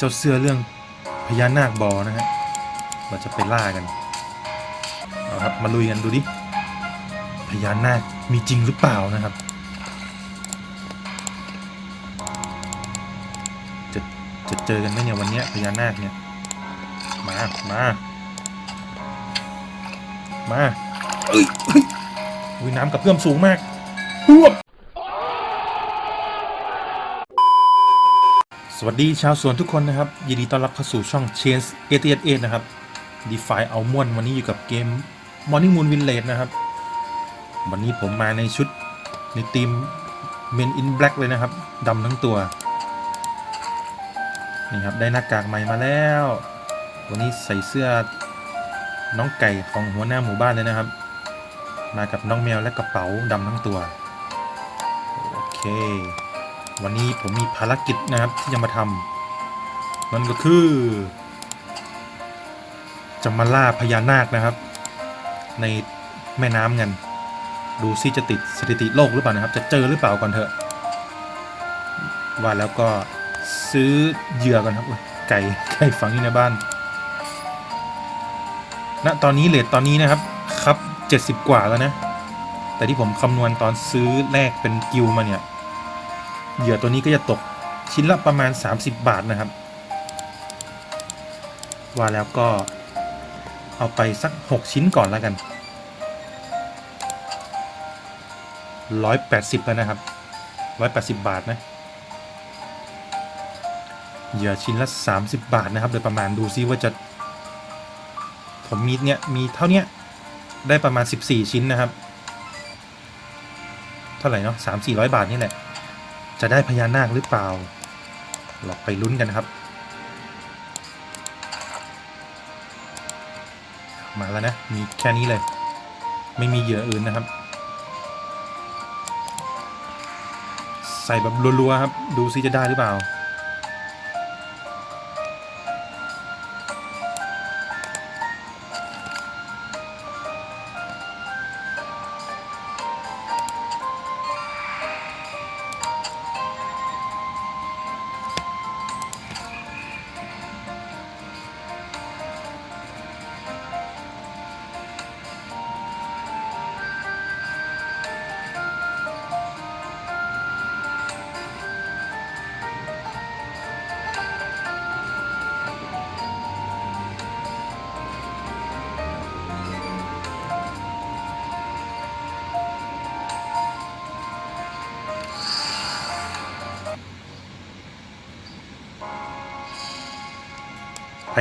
เจ้าเสื้อเรื่องพญานาคบอนะฮะเราจะไปล่ากันเอาครับมาลุยกันดูดิพญานาคมีจริงหรือเปล่านะครับจะจะเจอกันไหมเนี่ยวันเนี้ยพญานาคเนี่ยมามามาเอ้ยเฮ้ยอุ้ยน้ำกับเพื่อมสูงมาก สวัสดีชาวสวนทุกคนนะครับ ยินดีต้อนรับเข้าสู่ช่อง Change 888นะครับ Defy เอาม่วนวันนี้อยู่กับเกม Morning Moon Village นะครับ วันนี้ผมมาในชุดในทีม Men in Black เลยนะครับดำทั้งตัว นี่ครับ ได้หน้ากากใหม่มาแล้ว วันนี้ใส่เสื้อน้องไก่ของหัวหน้าหมู่บ้านเลยนะครับ มากับน้องแมวและกระเป๋าดำทั้งตัว โอเค วันนี้ผมมีภารกิจนะครับที่จะมาทำนั่นก็คือ จะมาล่าพญานาคนะครับ ในแม่น้ำกันดูซิจะติดสถิติโลกหรือเปล่านะครับ จะเจอหรือเปล่าก่อนเถอะว่าแล้วก็ซื้อเหยื่อกันครับไก่ไก่ฝังอยู่ในบ้านณตอนนี้เลทตอนนี้นะครับครับ 70 กว่าแล้วนะ แต่ที่ผมคำนวณตอนซื้อแรกเป็นกิลมาเนี่ย เหยื่อตัวนี้ก็จะตกชิ้นละประมาณ 30 บาทนะครับ ว่าแล้วก็เอาไปสัก 6 ชิ้นก่อนแล้วกัน 180 แล้วนะครับ 180 บาทนะ เหยื่อชิ้นละ 30 บาทนะครับ โดยประมาณดูซิว่าจะ ผมมีเนี่ยมีเท่าเนี้ยได้ประมาณ 14 ชิ้นนะครับ เท่าไหร่เนาะ3 4 0 0 บาทนี่แหละ จะได้พญานาคหรือเปล่าเราไปลุ้นกันครับ มาแล้วนะ มีแค่นี้เลย ไม่มีเหยื่ออื่นนะครับ ใส่แบบรัวๆครับ ดูซิจะได้หรือเปล่า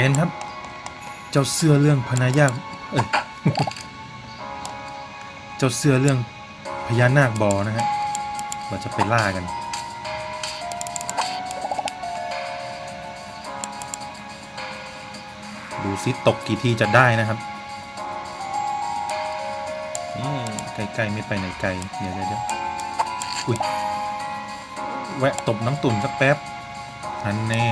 กันครับ เจ้าเสื้อเรื่องพญายาคเอ้ยเจ้าเสื้อเรื่องพญานาคบอนะฮะเราจะไปล่ากัน ดูซิตกกี่ทีจะได้นะครับนี่ไกลๆไม่ไปไหนไกล เดี๋ยวเดี๋ยวเดี๋ยวอุ้ย แวะตบน้ำตุ่นสักแป๊บอันแน่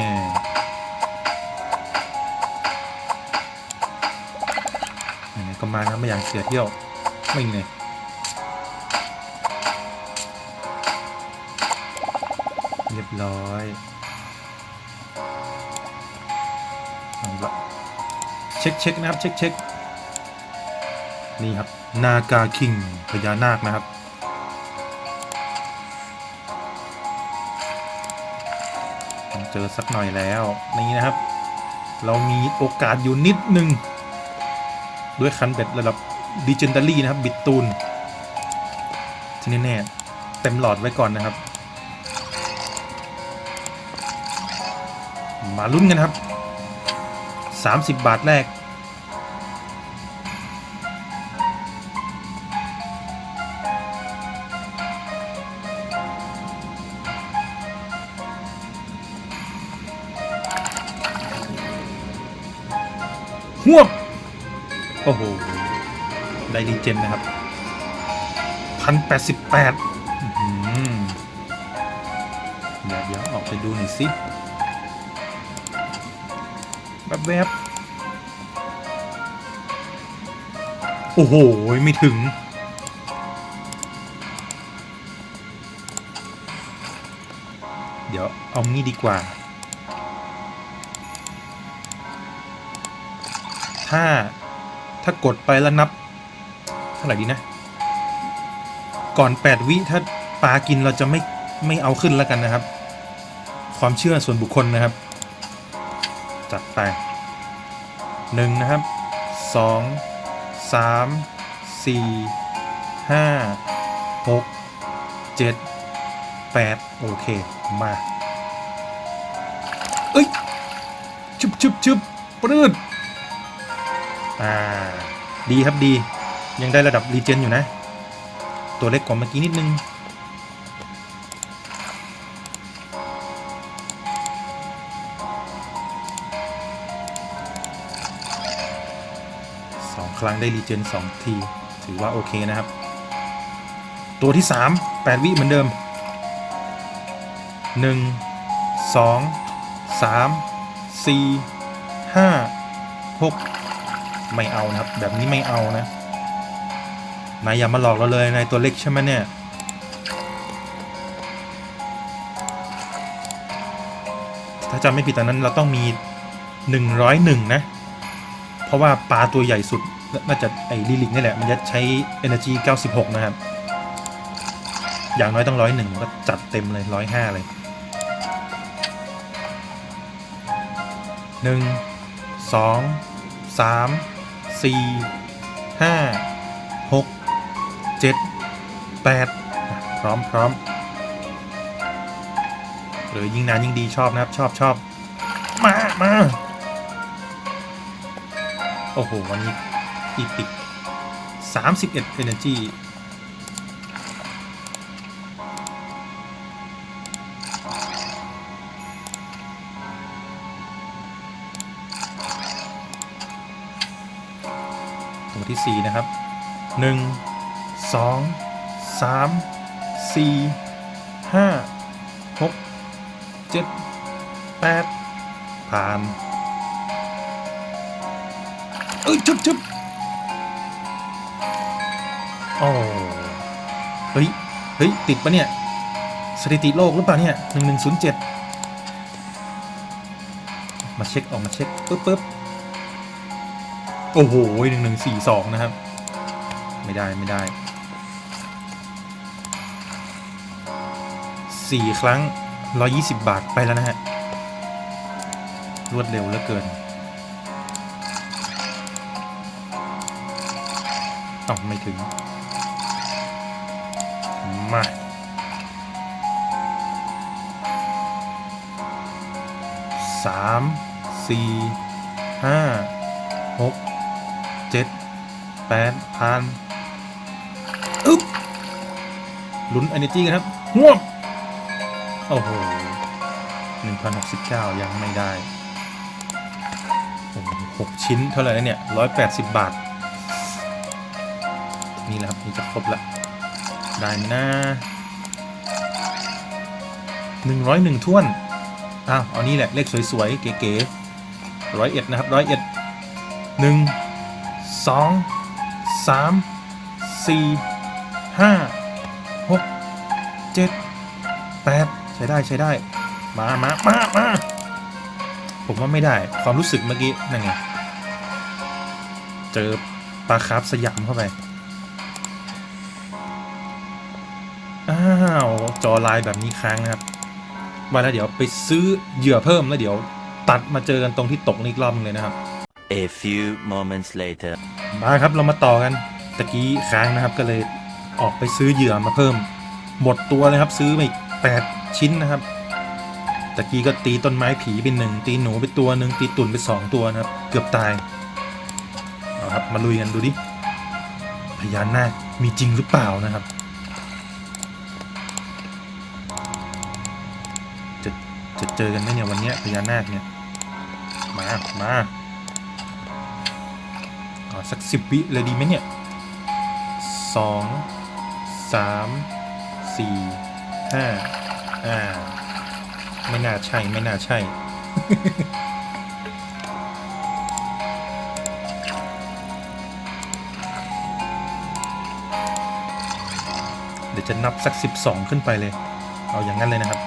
ก็มานะไม่อยากเสียเที่ยวไม่ไงเรียบร้อยเอาละเช็คเช็คนะครับเช็คเช็คนี่ครับ นากาคิงพญานาคนะครับเจอสักหน่อยแล้ว นี่นะครับ เรามีโอกาสอยู่นิดนึง ด้วยคันเบ็ดระดับดิจิ n ด a รี่นะครับ บิดตูนที่แน่เต็มหลอดไว้ก่อนนะครับ มาลุ้นกันครับ 30 บาทแรก โอ้โห ไดดีเจนนะครับพันแปดสิบแปดเดี๋ยวเออกไปดูหน่อยสิแวบแวบโอ้โห ไม่ถึง เดี๋ยวเอางี้ดีกว่า ถ้า ถ้ากดไปแล้วนับเท่าไหร่ดีนะ ก่อน 8 วิถ้าปลากินเราจะไม่ไม่เอาขึ้นแล้วกันนะครับ ความเชื่อส่วนบุคคลนะครับ จัดไปหนึ่งนะครับสองสามสี่ห้าหกเจ็ดแปดโอเค มา เอ้ย ชุบชุบชุบปรืด อ่าดีครับดี ยังได้ระดับรีเจนอยู่นะ ตัวเล็กกว่าเมื่อกี้นิดนึง สองครั้งได้รีเจนสองที ถือว่าโอเคนะครับ ตัวที่สามแปดวิเหมือนเดิมหนึ่งสองสามสี่ห้าหก ไม่เอานะครับ แบบนี้ไม่เอานะนายอย่ามาหลอกเราเลยนายตัวเล็กใช่ไหมเนี่ยถ้าจำไม่ผิดตอนนั้นเราต้องมี 101 นะ เพราะว่าปลาตัวใหญ่สุด น่าจะไอ้ลิลิกนี่แหละ มันจะใช้ energy 96 นะครับ อย่างน้อยต้อง101ก็จัดเต็มเลย105เลยหนึ่งสองสาม สี่ห้าหกเจ็ดแปดพร้อมพร้อมหรือยิ่งนานยิ่งดีชอบนะครับชอบชอบมามาโอ้โห วันนี้อีปิก31 energy 4 นะครับ 1 2 3 4 5 6 7 8 ผ่าน เอ้ยจุบจุบโอ้เฮ้ย เฮ้ย ติดปะเนี่ย สถิติโลกหรือเปล่าเนี่ย1107มาเช็ค ออกมาเช็ค ปึ๊บปึ๊บ โอ้โหหนึ่งหนึ่งสี่สองนะครับ ไม่ได้ไม่ได้สี่ครั้งร้อยี่สิบบาทไปแล้วนะฮะ รวดเร็วเหลือเกินเอ้าไม่ถึง มาสามสี่ห้าหก เจ็ดแปดพันอึ๊บลุ้น energy กันครับห่วงโอ้โหหนึ่งพันหกสิบเก้ายังไม่ได้โอ้โหหกชิ้นเท่าไหร่แล้วเนี่ยร้อยแปดสิบบาท นี่แหละครับนี่จะครบละได้ไหมนะหนึ่งร้อยหนึ่งท่วน อ้าว เอานี่แหละ เลขสวยๆ เก๋ๆร้อยเอ็ดนะครับร้อยเอ็ดหนึ่ง สองสามสี่ห้าหกเจ็ดแปดใช้ได้ใช้ได้ มามามามาผมว่าไม่ได้ความรู้สึกเมื่อกี้นั่นไงเจอปลาคาร์ฟสยามเข้าไป อ้าว จอลายแบบนี้ค้างนะครับว่าแล้วเดี๋ยวไปซื้อเหยื่อเพิ่มแล้วเดี๋ยว ตัดมาเจอกันตรงที่ตกนี่อีกรอบนึงเลยนะครับ A few moments later. มาครับเรามาต่อกันตะกี้ค้างนะครับก็เลยออกไปซื้อเหยื่อมาเพิ่ม หมดตัวเลยครับซื้อมาอีก8ชิ้นนะครับตะกี้ก็ตีต้นไม้ผีไปหนึ่งตีหนูไปตัวหนึ่งตีตุ่นไปสองตัวนะครับ เกือบตายเอาครับมาลุยกันดูดิพญานาคมีจริงหรือเปล่านะครับ จะจะเจอกันไหมเนี่ยวันนี้พญานาคเนี่ยมามา สักสิบวิเลยดีไหมเนี่ยสองสามสี่ห้าอ่า ไม่น่าใช่ ไม่น่าใช่ เดี๋ยวจะนับสักสิบสองขึ้นไปเลย เอาอย่างนั้นเลยนะครับ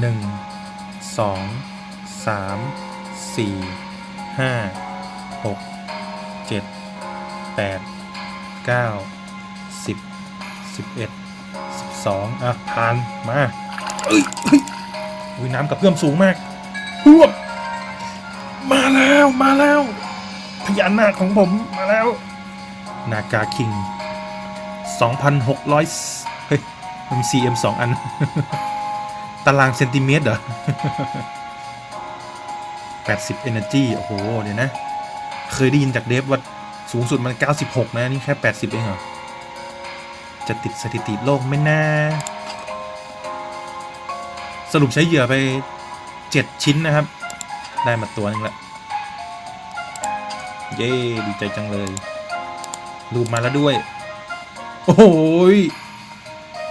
หนึ่งสองสามสี่ ห้าหกเจ็ดแปดเก้าสิบสิบเอ็ดสิบสองอะผ่านมาเอ้ยเฮ้ยอุ้ยน้ำกับเพื่อมสูงมากรวบมาแล้วมาแล้วพญานาคของผมมาแล้ว นากาคิง 2,600 เฮ้ยมัน CM 2 อัน ตารางเซนติเมตรเหรอ 80 Energy โอ้โห เดี๋ยวนะ เคยได้ยินจากเดฟว่าสูงสุดมัน 96 นะ นี่แค่ 80 เองเหรอ จะติดสถิติโลกไม่น่า สรุปใช้เหยื่อไป 7 ชิ้นนะครับ ได้มาตัวหนึงละ เย้ ดีใจจังเลย รูปมาแล้วด้วย โอ้โหย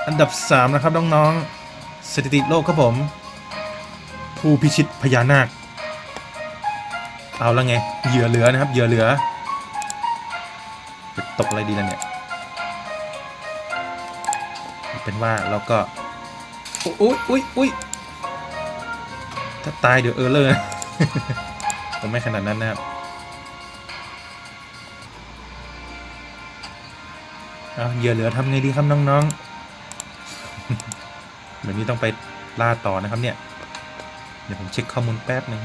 อันดับ 3 นะครับ น้อง ๆ สถิติโลกครับผม ผู้พิชิตพญานาค เอาแล้วไง เหยื่อเหลือนะครับ เหยื่อเหลือ ตกอะไรดีล่ะเนี่ย เป็นว่าเราก็ อุ้ยอุ้ยอุ้ยถ้าตายเดี๋ยวเออเลยผมไม่ขนาดนั้นนะครับเอาเหยื่อเหลือทำไงดีครับน้องๆเหมือนนี้ต้องไปล่าต่อนะครับเนี่ย เดี๋ยวผมเช็คข้อมูลแป๊บหนึ่ง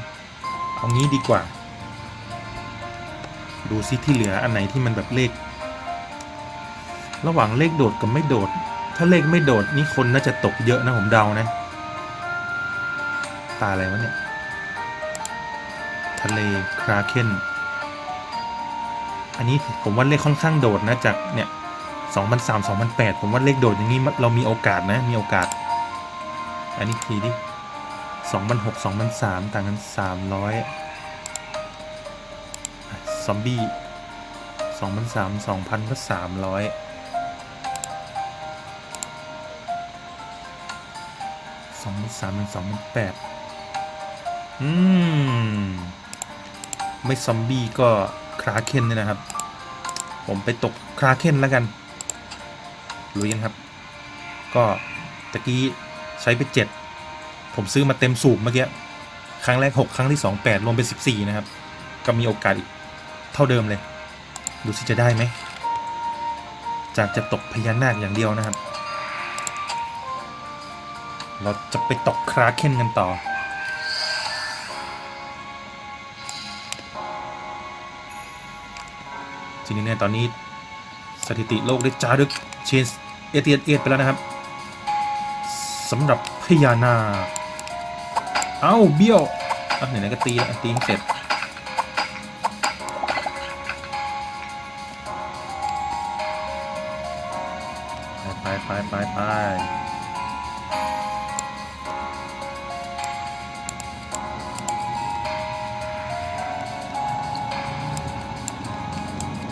เอางี้ดีกว่า ดูซิที่เหลืออันไหนที่มันแบบเลข ระหว่างเลขโดดกับไม่โดด ถ้าเลขไม่โดดนี่คนน่าจะตกเยอะนะผมเดานะ ตาอะไรวะเนี่ย ทะเลคราเคนอันนี้ผมว่าเลขค่อนข้างโดดนะจากเนี่ย2003 2008 ผมว่าเลขโดดอย่างนี้เรามีโอกาสนะมีโอกาส อันนี้ทีดิ2006 2003 ต่างกัน 300 อะซอมบี้2003 2000ก็300 2003ถึง2008อืม ไม่ซอมบี้ก็คราเคนเนี่ยนะครับ ผมไปตกคราเคนแล้วกันลุยกันครับ ก็ตะกี้ใช้ไป7ผมซื้อมาเต็มสูบเมื่อกี้ ครั้งแรก6ครั้งที่2 8รวมเป็น14นะครับ ก็มีโอกาสอีก เท่าเดิมเลย ดูสิจะได้ไหม จากจะตกพญานาคอย่างเดียวนะครับ เราจะไปตกคราเคนกันต่อ ทีนี้เนี่ยตอนนี้สถิติโลกได้จารึกเชนเอเทียเอไปแล้วนะครับสำหรับพญานาค เอ้าเบี้ยวอะไหนๆก็ตีแล้วตีให้เสร็จ ไปไปไป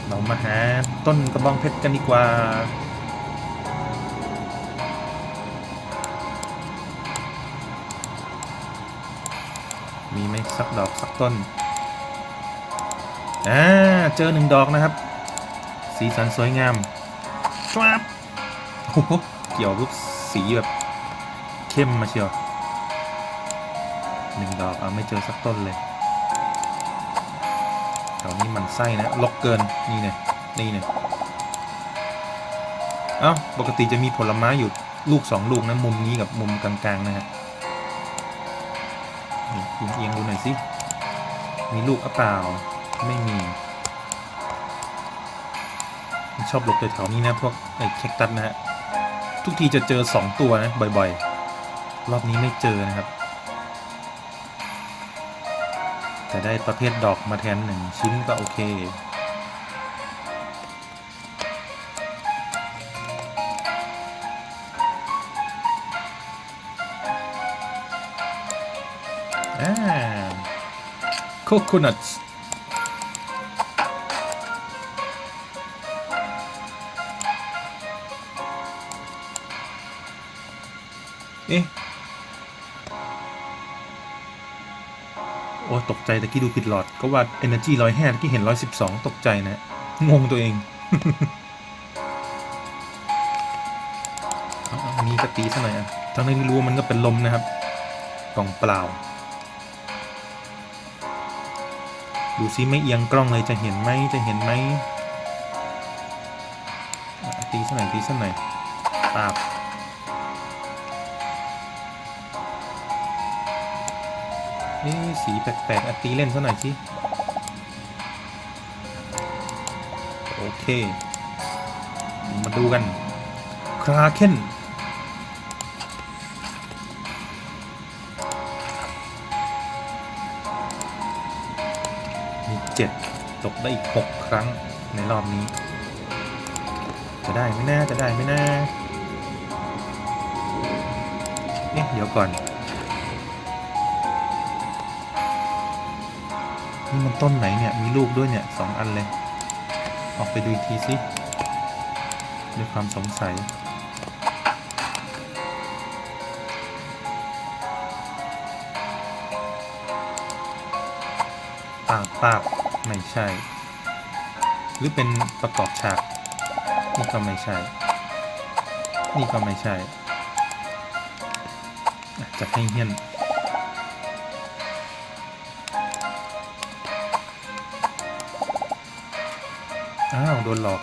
เรามาหาต้นกระบองเพชรกันดีกว่ามีไหมสักดอกสักต้น อ่า เจอหนึ่งดอกนะครับ สีสันสวยงามชวบ เกี่ยวปุ๊บสีแบบเข้มมาเชียวหนึ่งดอกเอาไม่เจอสักต้นเลยแถวนี้มันไส้นะลกเกินนี่เนี่ยนี่เนี่ยเอ้าปกติจะมีผลไม้อยู่ลูกสองลูกนะมุมนี้กับมุมกลางๆนะฮะนี่เอียงดูหน่อยสิมีลูกหรือเปล่าไม่มีชอบหลบแถวๆนี้นะพวกไอ้แคคตัสนะฮะ ทุกทีจะเจอ 2 ตัวนะบ่อยๆ รอบนี้ไม่เจอนะครับ แต่ได้ประเภทดอกมาแทนหนึ่งชิ้นก็โอเคอ่า coconuts เอ๊ะโอ้ตกใจตะกี้ดูผิดหลอด ก็ว่า Energy ร้อยห้าตะกี้เห็นร้อยสิบสองตกใจนะ งงตัวเองอาเอามีกระตีซะหน่อยอะทั้งที่รู้ว่ามันก็เป็นลมนะครับ กล่องเปล่า ดูซิไม่เอียงกล้องเลยจะเห็นไหมจะเห็นไหมตีสักหน่อยตีสักหน่อยปาบ อ๊สีแปลกๆอตีเล่นสักหน่อยสิ โอเค มาดูกัน คราเคนมีเจ็ดตกได้อีกหกครั้งในรอบนี้ จะได้ไหมนะจะได้ไหมนะเอ๊ะเดี๋ยวก่อน นี่มันต้นไหนเนี่ย มีลูกด้วยเนี่ยสองอันเลย ออกไปดูอีกทีสิด้วยความสงสัย ปากปากไม่ใช่ หรือเป็นประกอบฉาก นี่ก็ไม่ใช่ นี่ก็ไม่ใช่อะจัดให้เฮี้ยน อ้าว โดนหลอก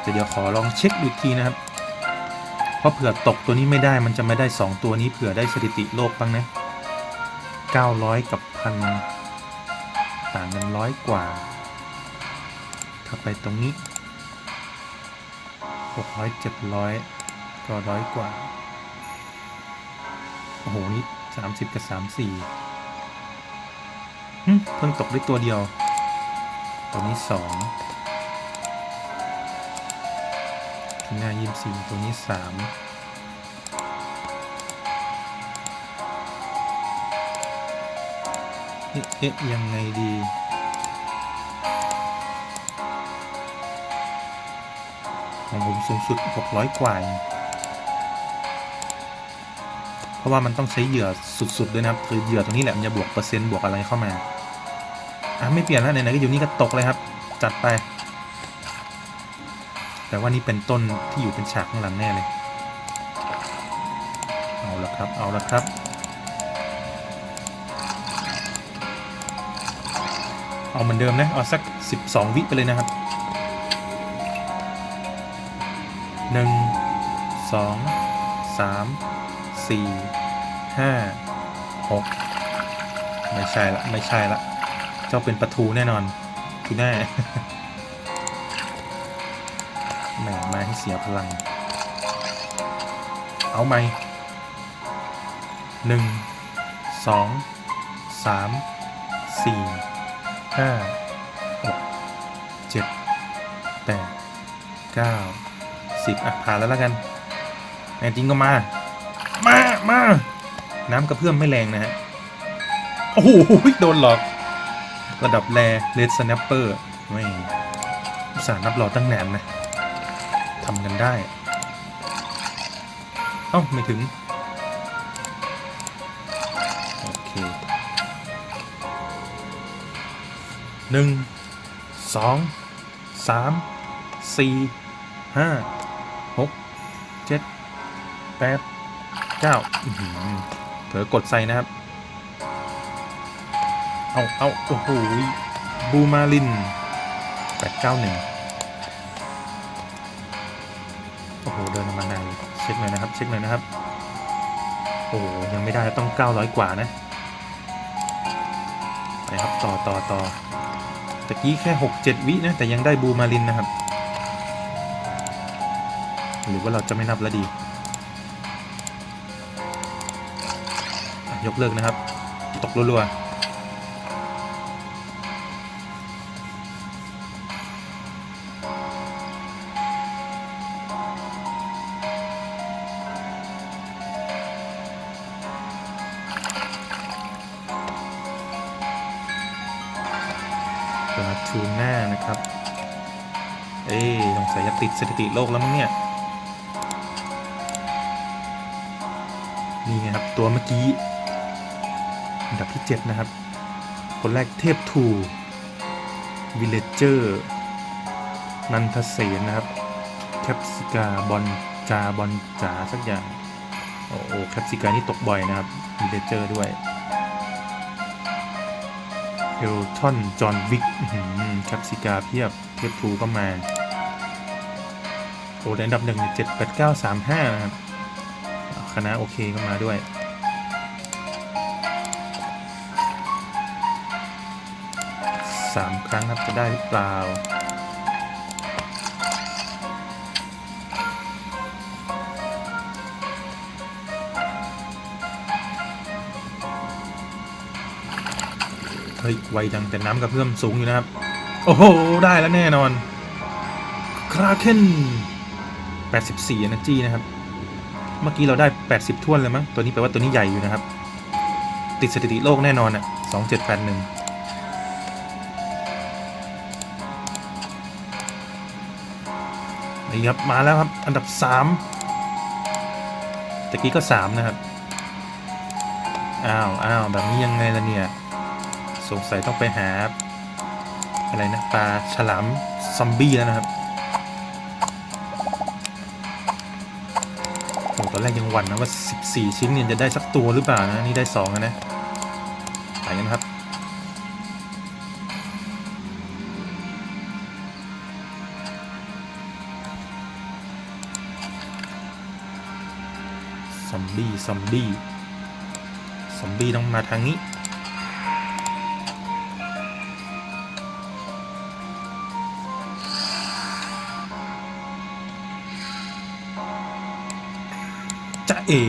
แต่เดี๋ยวขอลองเช็คดูทีนะครับ เพราะเผื่อตกตัวนี้ไม่ได้มันจะไม่ได้ 2 ตัวนี้เผื่อได้สถิติโลกบ้างนะ 900 กับพันต่างกันร้อยกว่า ถ้าไปตรงนี้ 600 700 ก็ร้อยกว่า โอ้โห นี่ 30 กับ 34 เพิ่งตกได้ตัวเดียว ตัวนี้2ที่หน้ายี่สี่ตัวนี้สามเอ๊ะยังไงดีของผมสูงสุด 600 กว่าเองเพราะว่ามันต้องใช้เหยื่อสุด ๆ ด้วยนะครับ คือเหยื่อตรงนี้แหละ มันจะบวกเปอร์เซ็นต์ บวกอะไรเข้ามา อะไม่เปลี่ยนแล้วไหนๆก็อยู่นี่ก็ตกเลยครับ จัดไป แต่ว่านี่เป็นต้นที่อยู่เป็นฉากข้างหลังแน่เลย เอาละครับ เอาละครับเอาเหมือนเดิมนะเอาสัก 12 วิไปเลยนะครับหนึ่งสองสามสี่ห้าหกไม่ใช่ละ ไม่ใช่ละ เจ้าเป็นประทูแน่นอนทูแน่แหมมาให้เสียพลัง เอาไหมหนึ่งสองสามสี่ห้าหกเจ็ดแปดเก้าสิบอะผ่านแล้วล้วกันแน่จริงก็มา มามาน้ำกระเพื่อมไม่แรงนะฮะ โอ้โห โดนหลอก ระดับแรเลดสแนปเปอร์ไม่สาห์นับรอตั้งนานนะทำกันได้ เอ้า ไม่ถึง โอเคหนึ่งสองสามสี่ห้าหกเจ็ดแปดเก้าอื้อหือเผลอกดใส่นะครับ เอาเอาโอ้โหบูมาลินแปดเก้าหนึ่งโอ้โห เดินมานานเช็คหน่อยนะครับ เช็คหน่อยนะครับ โอ้ยังไม่ได้ต้อง 900 กว่านะไปครับต่อต่อต่อตะกี้แค่ 6-7 วินะ แต่ยังได้บูมาลินนะครับ หรือว่าเราจะไม่นับแล้วดี ยกเลิกนะครับ ตกรัวๆ สถิติโลกแล้วมั้งเนี่ย นี่ไงครับตัวเมื่อกี้อันดับที่ 7 นะครับ คนแรกเทพทูวิลเลเจอร์นันทเสนนะครับ แคปซิกาบอลจาบอลจ๋าสักอย่าง โอ้โหแคปซิกานี่ตกบ่อยนะครับวิลเลเจอร์ด้วยเอลทอนจอห์นวิกแคปซิกาเพียบ เทปทูก็มา โอ้ในอันดับหนึ่งเจ็ดแปดเก้าสามห้านะครับคณะโอเคก็มาด้วย สามครั้งครับจะได้หรือเปล่าเฮ้ยไวจังแต่น้ำกระเพื่อมสูงอยู่นะครับ โอ้โห ได้แล้วแน่นอน คราเคน 84 energy นะครับ เมื่อกี้เราได้ 80ท้วนเลยมั้ง ตัวนี้แปลว่าตัวนี้ใหญ่อยู่นะครับ ติดสถิติโลกแน่นอนอะ 2781นี่ครับ มาแล้วครับ อันดับ 3 ตะกี้ก็ 3 นะครับ อ้าวอ้าวแบบนี้ยังไงล่ะเนี่ย สงสัยต้องไปหา อะไรนะ ปลาฉลาม ซอมบี้แล้วนะครับ แรกยังหวั่นนะว่า 14 ชิ้นเนี่ยจะได้สักตัวหรือเปล่านะนี่ได้2แล้วนะไปกันครับซอมบี้ซอมบี้ซอมบี้ต้องมาทางนี้ เอ๋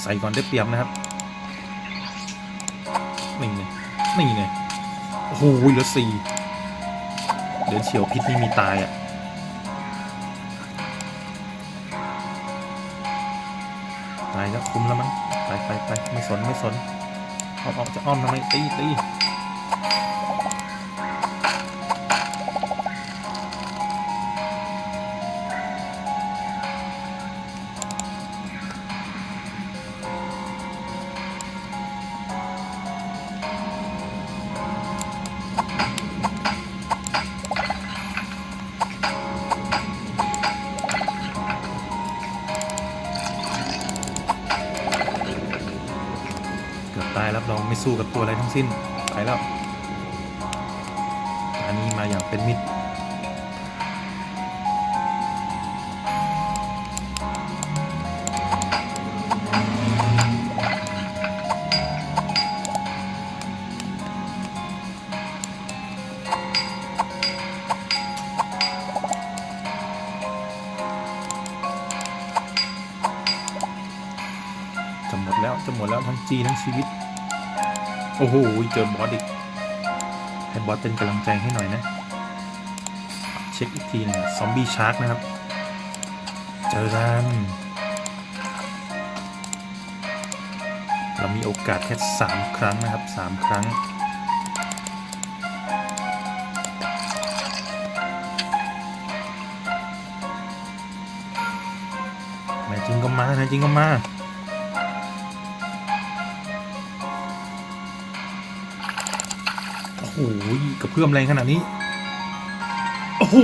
ใส่ก่อนได้เปรียบนะครับนี่ไงนี่ไงโอ้โหเหลือสี่เดินเฉียวพิษไม่มีตายอะตายแล้วคุ้มแล้วมั้งไปไปไปไม่สนไม่สนออกออกจะอ้อมทำไมตีตี ไม่สู้กับตัวอะไรทั้งสิ้นไปแล้วอันนี้มาอย่างเป็นมิตรจะหมดแล้วจะหมดแล้วทั้งจีทั้งชีวิต โอ้โหเจอบอสอีกให้บอสเป็นกำลังใจให้หน่อยนะ เช็คอีกทีหนึงซอมบี้ชาร์กนะครับ เจอกันเรามีโอกาสแค่สามครั้งนะครับสามครั้งนายจริงก็มานายจริงก็มา โอ้โหกระเพื่อมแรงขนาดนี้ โอ้โห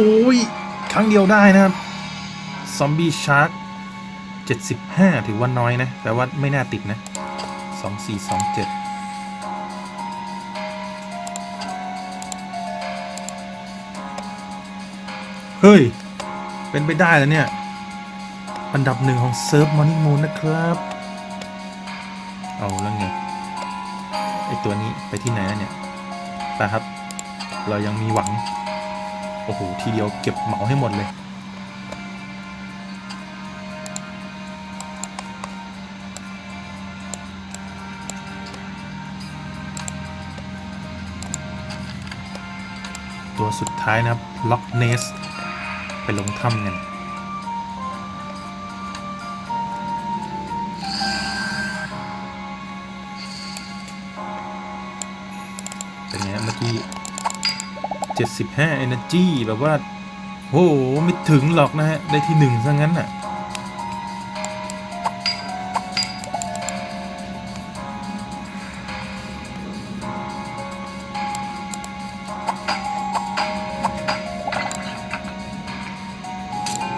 ครั้งเดียวได้นะครับ ซอมบี้ชาร์ก75 ถือว่าน้อยนะแปลว่าไม่น่าติดนะ 2427เฮ้ย เป็นไปได้แล้วเนี่ย อันดับหนึ่งของเซิร์ฟมอร์นิ่งมูนนะครับ เอาแล้วไง ไอตัวนี้ไปที่ไหนแล้วเนี่ย แต่ครับ เรายังมีหวัง โอ้โห ทีเดียวเก็บเหมาให้หมดเลย ตัวสุดท้ายนะครับล็อกเนส ไปลงถ้ำกัน 75 Energy แบบว่าโหไม่ถึงหรอกนะฮะ ได้ที่หนึ่งซะงั้นน่ะ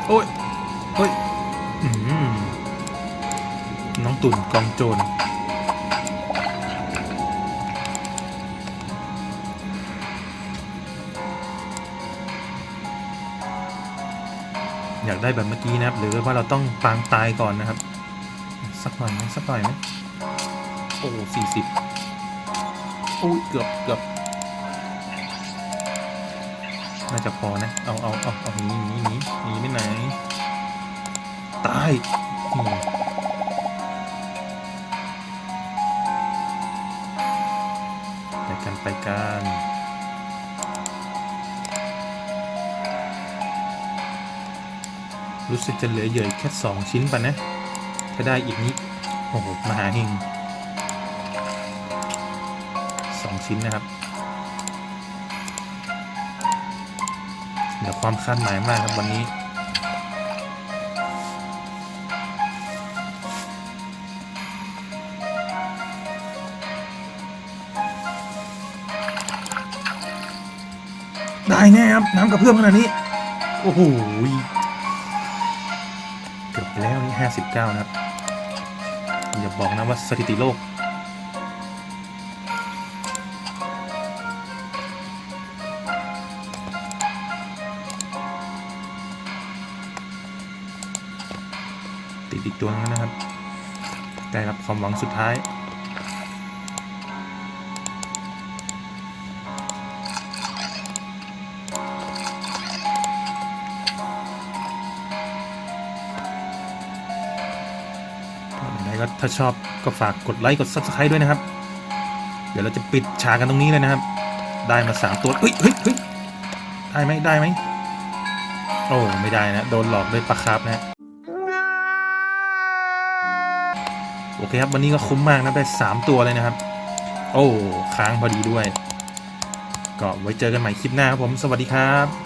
โอ้ย โอ้ยอืมน้องตุ่นกองโจรากได้แบบเมื่อกี้นะครับ หรือว่าเราต้องปางตายก่อนนะครับ สักหน่อยไหมสักหน่อยไหมโอ้สี่สิบโอ้เกือบเกือบน่าจะพอนะ เอาเอาเอาเอาหนีหนีหนีหนีไปไหน ตายไปกันไปกัน รู้สึกจะเหลือเหยื่อแค่สองชิ้นป่ะนะ ถ้าได้อีกนิดโอ้โหมหาเฮงสองชิ้นนะครับเหนือความคาดหมายมากครับวันนี้ ได้แน่ครับ น้ำกระเพื่อมขนาดนี้ โอ้โห ที่ห้าสิบเก้านะครับ อย่าบอกนะว่าสถิติโลก ติดอีกตัวนึงนะครับ ได้รับความหวังสุดท้าย ก็ถ้าชอบก็ฝากกดไลค์กด subscribe ด้วยนะครับ เดี๋ยวเราจะปิดฉากกันตรงนี้เลยนะครับ ได้มาสามตัวเฮ้ยเฮ้ยเฮ้ยได้ไหมได้ไหมโอ้ไม่ได้นะ โดนหลอกด้วยปลาคาร์ฟนะฮะโอเคครับ วันนี้ก็คุ้มมากนะได้สามตัวเลยนะครับ โอ้ค้างพอดีด้วย ก็ไว้เจอกันใหม่คลิปหน้าครับผม สวัสดีครับ